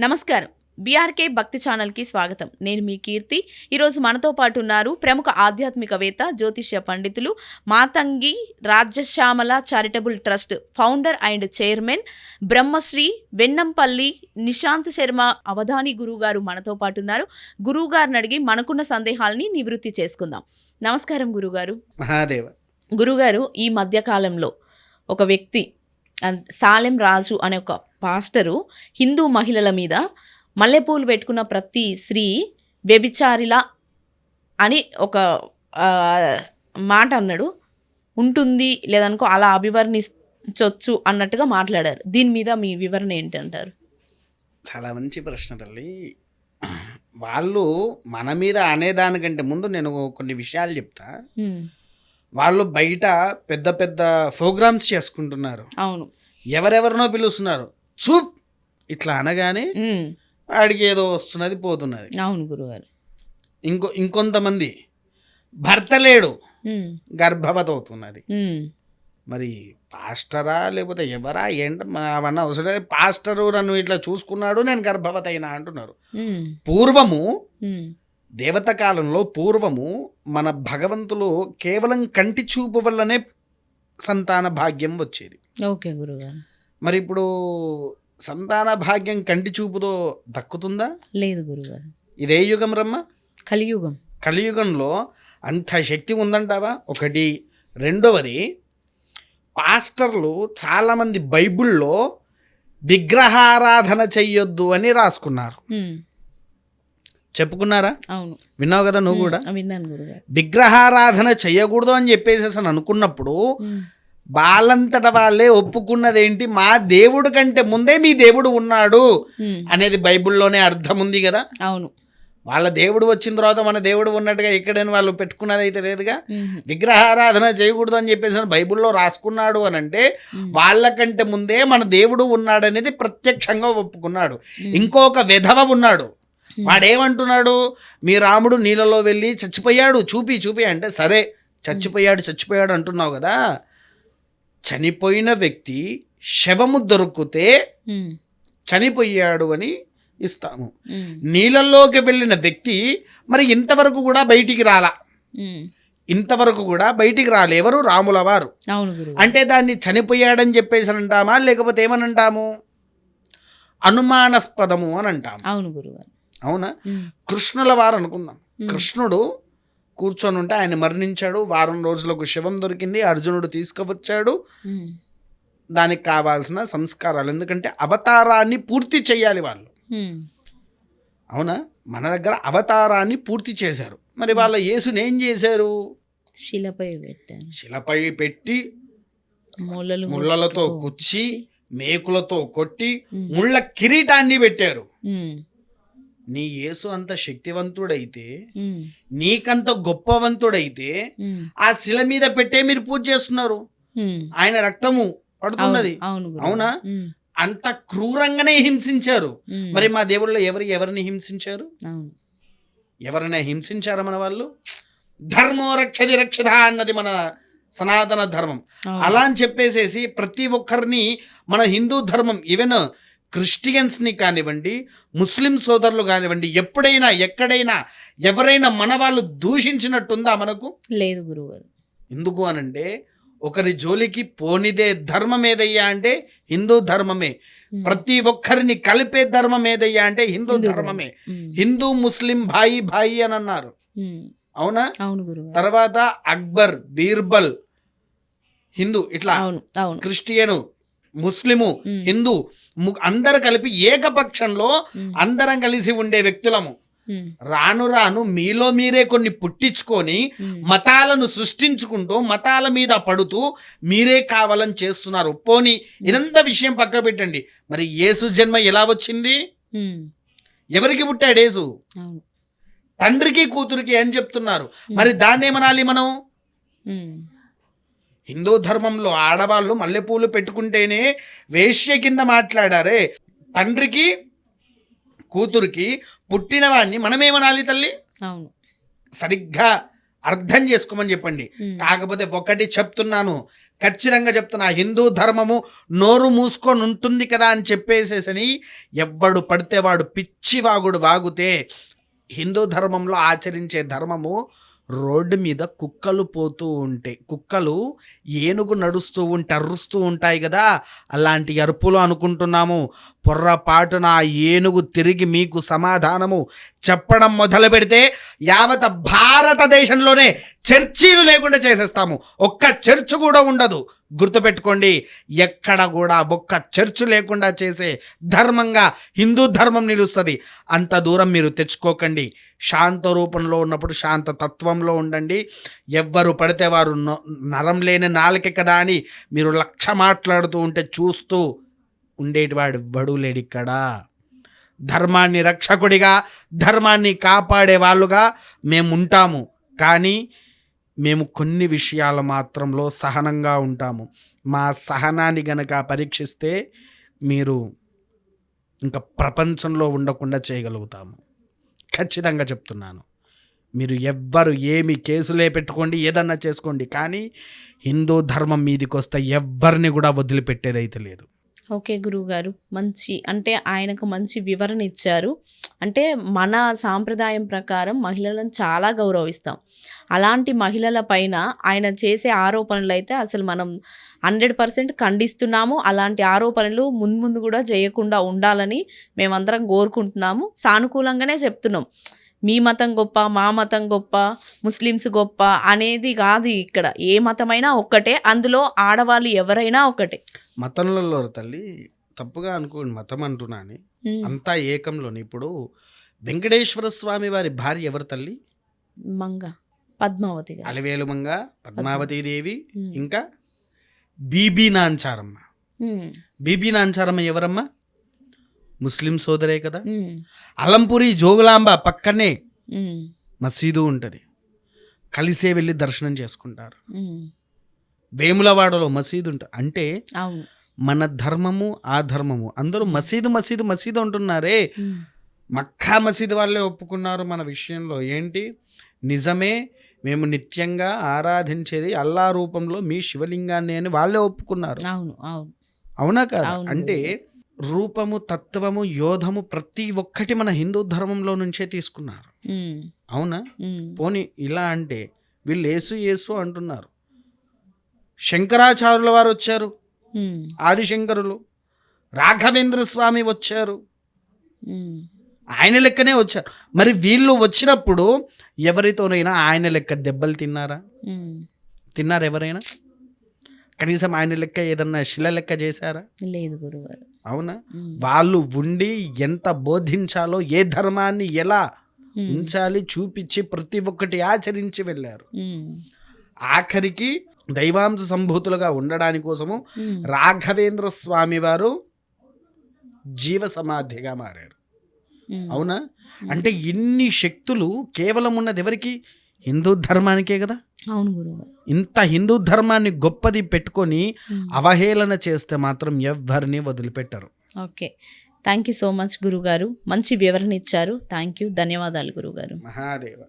నమస్కారం. బీఆర్కే భక్తి ఛానల్కి స్వాగతం. నేను మీ కీర్తి. ఈరోజు మనతో పాటు ఉన్నారు ప్రముఖ ఆధ్యాత్మికవేత్త జ్యోతిష్య పండితులు Matangi Rajyashyamala charitable trust founder and chairman Brahmashri Vennampalli Nishant Sharma Avadhani గురువుగారు మనతో పాటు ఉన్నారు. గురువుగారిని అడిగి మనకున్న సందేహాలని నివృత్తి చేసుకుందాం. నమస్కారం గురుగారు మహాదేవ. గురుగారు ఈ మధ్యకాలంలో ఒక వ్యక్తి సాలెం రాజు అనే ఒక పాస్టరు హిందూ మహిళల మీద మల్లెపూలు పెట్టుకున్న ప్రతి స్త్రీ వ్యభిచారిలా అని ఒక మాట అన్నాడు. ఉంటుంది లేదనుకో అలా అభివర్ణించవచ్చు అన్నట్టుగా మాట్లాడారు. దీని మీద మీ వివరణ ఏంటంటారు? చాలా మంచి ప్రశ్న తల్లి. వాళ్ళు మన మీద అనేదానికంటే ముందు నేను కొన్ని విషయాలు చెప్తా. వాళ్ళు బయట పెద్ద పెద్ద ప్రోగ్రామ్స్ చేసుకుంటున్నారు. అవును. ఎవరెవరినో పిలుస్తున్నారు. చూప్! ఇట్లా అనగానే వాడికి ఏదో వస్తున్నది పోతున్నది. అవును గురుగారు. ఇంకో ఇంకొంతమంది భర్త లేడు. గర్భవతి అవుతున్నది మరి పాస్టరా లేకపోతే ఎవరా? ఏంట? అవన్నీ అవసరం. పాస్టరు నన్ను ఇట్లా చూసుకున్నాడు నేను గర్భవతి అయినా అంటున్నారు పూర్వము దేవత కాలంలో పూర్వము మన భగవంతులు కేవలం కంటి చూపు వల్లనే సంతాన భాగ్యం వచ్చేది. ఓకే గురుగారు. మరి ఇప్పుడు సంతాన భాగ్యం కంటి చూపుతో దక్కుతుందా? లేదు గురుగారు. ఇదే యుగం రమ్మ? కలియుగం. కలియుగంలో అంత శక్తి ఉందంటావా? ఒకటి. రెండవది పాస్టర్లు చాలామంది బైబిల్లో విగ్రహారాధన చెయ్యొద్దు అని రాసుకున్నారు. చెప్పుకున్నారా? అవును. విన్నావు కదా నువ్వు కూడా? విన్నాను గురుగారు. విగ్రహారాధన చెయ్యకూడదు అని చెప్పేసి అసలు అనుకున్నప్పుడు వాళ్ళంతట వాళ్ళే ఒప్పుకున్నదేంటి? మా దేవుడు కంటే ముందే మీ దేవుడు ఉన్నాడు అనేది బైబిల్లోనే అర్థం ఉంది కదా? అవును. వాళ్ళ దేవుడు వచ్చిన తర్వాత మన దేవుడు ఉన్నట్టుగా ఇక్కడని వాళ్ళు పెట్టుకున్నది అయితే లేదుగా విగ్రహారాధన చేయకూడదు అని చెప్పేసి బైబిల్లో రాసుకున్నాడు అని అంటే వాళ్ళకంటే ముందే మన దేవుడు ఉన్నాడు అనేది ప్రత్యక్షంగా ఒప్పుకున్నాడు. ఇంకొక విధవ ఉన్నాడు. వాడేమంటున్నాడు? మీ రాముడు నీళ్ళలో వెళ్ళి చచ్చిపోయాడు. చూపి చూపి. అంటే సరే చచ్చిపోయాడు చచ్చిపోయాడు అంటున్నావు కదా. చనిపోయిన వ్యక్తి శవము దొరికితే చనిపోయాడు అని ఇస్తాము. నీళ్ళల్లోకి వెళ్ళిన వ్యక్తి మరి ఇంతవరకు కూడా బయటికి రాలా. ఇంతవరకు కూడా బయటికి రాలే. ఎవరు? రాముల వారు. గురువు అంటే దాన్ని చనిపోయాడని చెప్పేసి అని అంటామా? లేకపోతే ఏమని అంటాము? అనుమానాస్పదము అని అంటాము. అవును గురుగారు అవునా? కృష్ణుల వారు అనుకుందాం. కృష్ణుడు కూర్చొని ఉంటే ఆయన మరణించాడు. వారం రోజులకు శవం దొరికింది. అర్జునుడు తీసుకువచ్చాడు. దానికి కావాల్సిన సంస్కారాలు. ఎందుకంటే అవతారాన్ని పూర్తి చేయాలి వాళ్ళు. అవునా? మన దగ్గర అవతారాన్ని పూర్తి చేశారు. మరి వాళ్ళ యేసుని ఏం చేశారు? శిలపై పెట్టాను శిలపై పెట్టి ముళ్ళలు ముళ్ళలతో. కుచ్చి మేకులతో కొట్టి ముళ్ళ కిరీటాన్ని పెట్టారు. నీ యేసు అంత శక్తివంతుడైతే నీకంత గొప్పవంతుడైతే ఆ శిల మీద పెట్టే మీరు పూజ చేస్తున్నారు. ఆయన రక్తము పడుతున్నది. అవును, అంత క్రూరంగానే హింసించారు. మరి మా దేవుళ్ళు ఎవరు ఎవరిని హింసించారు? ఎవరైనా హింసించారా మన వాళ్ళు? ధర్మో రక్షది రక్షిత అన్నది మన సనాతన ధర్మం. అలా అని చెప్పేసేసి ప్రతి ఒక్కరిని మన హిందూ ధర్మం ఈవెన్ క్రిస్టియన్స్ని కానివ్వండి ముస్లిం సోదరులు కానివ్వండి ఎప్పుడైనా ఎక్కడైనా ఎవరైనా మన వాళ్ళు దూషించినట్టుందా మనకు? లేదు గురువు గారు ఎందుకు అనంటే ఒకరి జోలికి పోనిదే ధర్మం ఏదయ్యా అంటే హిందూ ధర్మమే. ప్రతి ఒక్కరిని కలిపే ధర్మం ఏదయ్యా అంటే హిందూ ధర్మమే. హిందూ ముస్లిం భాయి భాయి అని అన్నారు. అవునా. తర్వాత అక్బర్ బీర్బల్ హిందూ ఇట్లా అవును అవును. క్రిస్టియను ముస్లిము హిందూ ము- అందరు కలిపి ఏకపక్షంలో అందరం కలిసి ఉండే వ్యక్తులము. రాను రాను మీలో మీరే కొన్ని పుట్టించుకొని మతాలను సృష్టించుకుంటూ మతాల మీద పడుతూ మీరే కావాలని చేస్తున్నారు. పోని ఇదంతా విషయం పక్క పెట్టండి. మరి యేసు జన్మ ఎలా వచ్చింది? ఎవరికి పుట్టాడు యేసు? తండ్రికి కూతురికి అని చెప్తున్నారు. మరి దాన్ని ఏమనాలి మనం? హిందూ ధర్మంలో ఆడవాళ్ళు మల్లెపూలు పెట్టుకుంటేనే వేశ్య కింద మాట్లాడారే. తండ్రికి కూతురికి పుట్టినవాడిని మనమేమనాలి తల్లి? అవును. సరిగ్గా అర్థం చేసుకోమని చెప్పండి. కాకపోతే ఒకటి చెప్తున్నాను. ఖచ్చితంగా చెప్తున్నా హిందూ ధర్మము నోరు మూసుకొని ఉంటుంది కదా అని చెప్పేసేసని ఎవ్వడు పడితే వాడు పిచ్చివాగుడు వాగుతే హిందూ ధర్మంలో ఆచరించే ధర్మము రోడ్డు మీద కుక్కలు పోతూ ఉంటాయి కుక్కలు ఏనుగు నడుస్తూ ఉంటే అరుస్తూ ఉంటాయి కదా అలాంటి అరుపులు అనుకుంటున్నాము. పొర్రపాటున ఆ ఏనుగు తిరిగి మీకు సమాధానము చెప్పడం మొదలు పెడితే యావత భారతదేశంలోనే చర్చీలు లేకుండా చేసేస్తాము. ఒక్క చర్చ్ కూడా ఉండదు. గుర్తుపెట్టుకోండి ఎక్కడ కూడా ఒక్క చర్చ్ లేకుండా చేసే ధర్మంగా హిందూ ధర్మం నిలుస్తుంది. అంత దూరం మీరు తెచ్చుకోకండి. శాంత రూపంలో ఉన్నప్పుడు శాంత తత్వంలో ఉండండి. ఎవ్వరు పడితే వారు నరం లేని నాలుక కదా అని మీరు లక్ష మాట్లాడుతూ ఉంటే చూస్తూ ఉండేటివాడు బడు లేడిక్కడ ధర్మాన్ని రక్షకుడిగా ధర్మాన్ని కాపాడే వాళ్ళుగా మేము ఉంటాము. కానీ మేము కొన్ని విషయాల మాత్రంలో సహనంగా ఉంటాము. మా సహనాన్ని గనక పరీక్షిస్తే మీరు ఇంకా ప్రపంచంలో ఉండకుండా చేయగలుగుతాము. ఖచ్చితంగా చెప్తున్నాను. మీరు ఎవ్వరు ఏమి కేసులే పెట్టుకోండి ఏదన్నా చేసుకోండి. కానీ హిందూ ధర్మం మీదికి వస్తే ఎవ్వరిని కూడా వదిలిపెట్టేదైతే లేదు. ఓకే గురువుగారు. మంచి అంటే ఆయనకు మంచి వివరణ ఇచ్చారు. అంటే మన సాంప్రదాయం ప్రకారం మహిళలను చాలా గౌరవిస్తాం. అలాంటి మహిళల పైన ఆయన చేసే ఆరోపణలు అయితే అసలు మనం హండ్రెడ్ పర్సెంట్ ఖండిస్తున్నాము. అలాంటి ఆరోపణలు ముందు ముందు కూడా చేయకుండా ఉండాలని మేమందరం కోరుకుంటున్నాము. సానుకూలంగానే చెప్తున్నాం. మీ మతం గొప్ప మా మతం గొప్ప ముస్లిమ్స్ గొప్ప అనేది కాదు ఇక్కడ. ఏ మతమైనా ఒక్కటే అందులో ఆడవాళ్ళు ఎవరైనా ఒకటే మతంలో తల్లి తప్పుగా అనుకోండి మతం అంటున్నాను ఉమ్. అంతా ఏకంలోని ఇప్పుడు వెంకటేశ్వర స్వామి వారి భార్య ఎవరు తల్లి మంగ పద్మావతి గారు అలవేలుమంగ పద్మావతి దేవి. ఇంకా బీబీ నాంచారమ్మ. బీబీ నాంచారమ్మ ఎవరమ్మా ముస్లిం సోదరే కదా. అలంపురి జోగులాంబ పక్కనే. మసీదు ఉంటుంది కలిసే వెళ్ళి దర్శనం చేసుకుంటారు. వేములవాడలో మసీదు ఉంటుంది అంటే మన ధర్మము ఆ ధర్మము. అందరూ మసీదు మసీదు మసీదు అంటున్నారే. మక్కా మసీదు వాళ్ళే ఒప్పుకున్నారు మన విషయంలో. ఏంటి? నిజమే మేము నిత్యంగా ఆరాధించేది అల్లా రూపంలో మీ శివలింగాన్ని అని వాళ్ళే ఒప్పుకున్నారు. అవును కాదు. అంటే రూపము తత్వము యోధము ప్రతి ఒక్కటి మన హిందూ ధర్మంలో నుంచే తీసుకున్నారు. అవునా. పోనీ ఇలా అంటే వీళ్ళు యేసు యేసు అంటున్నారు. శంకరాచార్యుల వారు వచ్చారు. ఆదిశంకరులు రాఘవేంద్ర స్వామి వచ్చారు. ఆయన లెక్కనే వచ్చారు మరి వీళ్ళు వచ్చినప్పుడు ఎవరితోనైనా ఆయన లెక్క దెబ్బలు తిన్నారా. తిన్నారా ఎవరైనా కనీసం ఆయన లెక్క ఏదన్నా శిల లెక్క చేశారా లేదు గురుగారు అవునా. వాళ్ళు ఉండి ఎంత బోధించాలో ఏ ధర్మాన్ని ఎలా. ఉంచాలి చూపించి ప్రతి ఒక్కటి ఆచరించి వెళ్ళారు. ఆఖరికి దైవాంశ సంభూతులుగా ఉండడాని కోసము ఉమ్. రాఘవేంద్ర స్వామి వారు జీవ సమాధిగా మారారు. ఉమ్. అవునా? అంటే ఇన్ని శక్తులు కేవలం ఉన్నది ఎవరికి? హిందూ ధర్మానికే కదా? అవును ఇంత హిందూ ధర్మాన్ని గొప్పది పెట్టుకొని. అవహేళన చేస్తే మాత్రం ఎవ్వరిని వదిలిపెట్టరు. Okay. Thank you so much గురుగారు మంచి వివరణ ఇచ్చారు. థ్యాంక్ యూ ధన్యవాదాలు గురుగారు మహాదేవ.